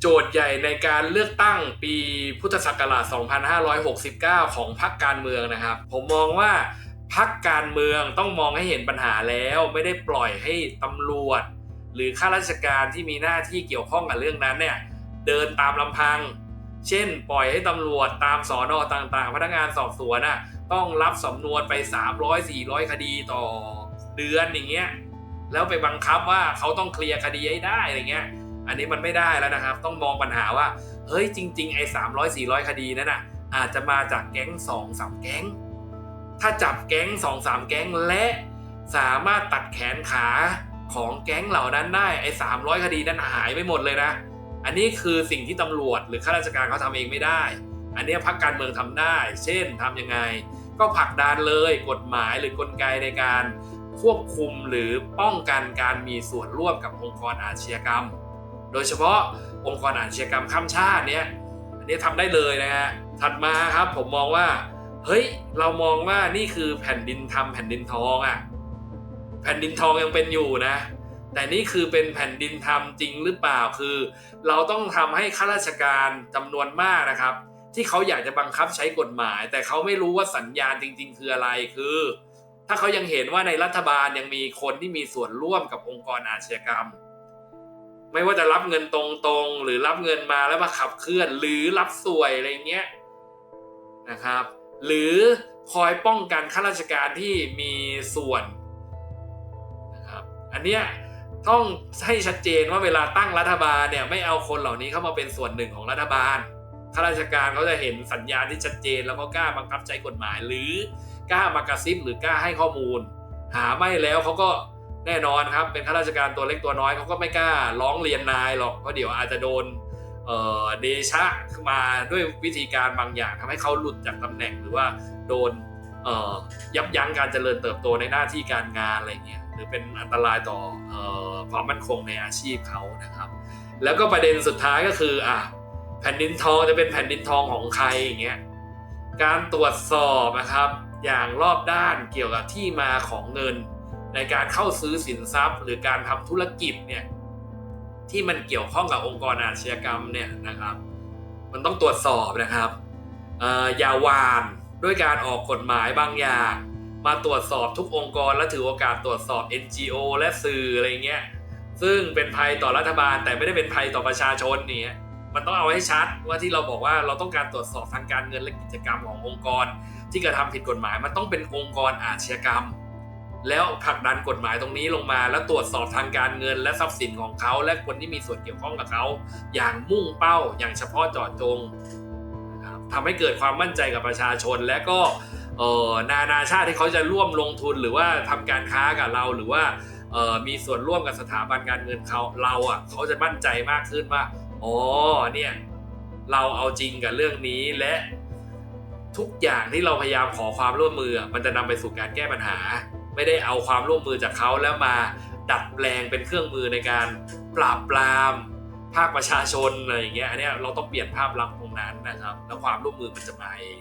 โจทย์ใหญ่ในการเลือกตั้งปีพุทธศักราช 2569 ของพรรคการเมืองนะครับ ผมมองว่าพรรคการเมืองต้องมองให้เห็นปัญหาแล้ว ไม่ได้ปล่อยให้ตำรวจ หรือข้าราชการที่มีหน้าที่เกี่ยวข้องกับเรื่องนั้นเนี่ยเดินตามลำพัง เช่น ปล่อยให้ตำรวจตามสอนอต่างๆ พนักงานสอบสวนน่ะต้องรับสำนวนไป 300-400 คดีต่อเดือนอย่างเงี้ยแล้วไปบังคับว่าเขาต้องเคลียร์คดีให้ได้อะไรเงี้ย อันนี้มันไม่ได้แล้วนะครับ ต้องมองปัญหาว่า เฮ้ยจริง ๆ ไอ้สามร้อยสี่ร้อยคดีนั้นน่ะอาจจะมาจากแก๊งสองสามแก๊ง ถ้าจับแก๊งสองสามแก๊งและสามารถตัดแขนขาของแก๊งเหล่านั้นได้ไอ้สามร้อยคดีนั้นหายไปหมดเลยนะ อันนี้คือสิ่งที่ตำรวจหรือข้าราชการเขาทำเองไม่ได้ อันนี้พรรคการเมืองทำได้ เช่นทำยังไง ก็ผลักดันเลยกฎหมายหรือกลไกในการควบคุมหรือป้องกันการมีส่วนร่วมกับองค์กรอาชญากรรม โดยเฉพาะองค์กรอาชญากรรมข้ามชาติเนี่ยอันนี้ทำได้เลยนะฮะถัดมาครับผมมองว่าเฮ้ยเรามองว่านี่คือแผ่นดินทำแผ่นดินทองอะ่ะแผ่นดินทองยังเป็นอยู่นะ แต่นี่คือเป็นแผ่นดินทำจริงหรือเปล่าคือ เราต้องทำให้ข้าราชการจำนวนมากนะครับ ที่เขาอยากจะบังคับใช้กฎหมาย แต่เขาไม่รู้ว่าสัญญาณจริง ๆ คืออะไรคือ ถ้าเขายังเห็นว่าในรัฐบาลยังมีคนที่มีส่วนร่วมกับองค์กรอาชญากรรม ไม่ว่าจะรับเงินตรงๆ หรือรับเงินมาแล้วมาขับเคลื่อน หรือรับสวยอะไรเงี้ยนะครับ หรือคอยป้องกันข้าราชการที่มีส่วนนะครับอันเนี้ยต้องให้ชัดเจนว่าเวลาตั้งรัฐบาลเนี่ยไม่เอาคนเหล่านี้เข้ามาเป็นส่วนหนึ่งของรัฐบาลข้าราชการเขาจะเห็นสัญญาณที่ชัดเจนแล้วก็กล้าบังคับใช้กฎหมาย หรือกล้ามากระซิบหรือกล้าให้ข้อมูล หาไม่แล้วเขาก็ แน่นอนครับเป็นข้าราชการตัวเล็กตัวน้อยเขาก็ไม่กล้าร้องเรียนนายหรอกเพราะเดี๋ยวอาจจะโดนเดชะมาด้วยวิธีการบางอย่างทำให้เขาหลุดจากตำแหน่งหรือว่าโดนยับยั้งการเจริญเติบโตในหน้าที่การงานอะไรเงี้ยหรือเป็นอันตรายต่อเอ่อความมั่นคงในอาชีพเขานะครับ แล้วก็ประเด็นสุดท้ายก็คืออะแผ่นดินทองจะเป็นแผ่นดินทองของใครอย่างเงี้ยการตรวจสอบนะครับอย่างรอบด้านเกี่ยวกับที่มาของเงิน ในการเข้าซื้อสินทรัพย์ หรือการทำธุรกิจเนี่ยที่มันเกี่ยวข้องกับองค์กรอาชญากรรมเนี่ยนะครับ มันต้องตรวจสอบนะครับออย่าวานด้วยการออกกฎหมายบางอย่างมาตรวจสอบทุกองค์กรและถือโอกาสตรวจสอบ NGO และสื่ออะไรเงี้ยซึ่งเป็นภัยต่อรัฐบาลแต่ไม่ได้เป็นภัยต่อประชาชนเนี่ยมันต้องเอาให้ชัดว่าที่เราบอกว่าเราต้องการตรวจสอบทางการเงินและกิจกรรมขององค์กร ที่กระทำผิดกฎหมายมันต้องเป็นองค์กรอาชญากรรม แล้วผลักดันกฎหมายตรงนี้ลงมา แล้วตรวจสอบทางการเงิน และทรัพย์สินของเขา และคนที่มีส่วนเกี่ยวข้องกับเขา อย่างมุ่งเป้าอย่างเฉพาะเจาะจงนะครับทำให้เกิดความมั่นใจกับประชาชน และก็นานาชาติที่เขาจะร่วมลงทุนหรือว่าทำการค้ากับเราหรือว่ามีส่วนร่วมกับสถาบันการเงินเขาเราอะเขาจะมั่นใจมากขึ้นว่าอ๋อเนี่ยเราเอาจริงกับเรื่องนี้และทุกอย่างที่เราพยายามขอความร่วมมือมันจะนำไปสู่การแก้ปัญหา ไม่ได้เอาความร่วมมือจากเขาแล้วมาดัดแปลงเป็นเครื่องมือในการปราบปรามภาคประชาชนอะไรอย่างเงี้ยอันเนี้ยเราต้องเปลี่ยนภาพลักษณ์ตรงนั้นนะครับ แล้วความร่วมมือมันจะมาเอง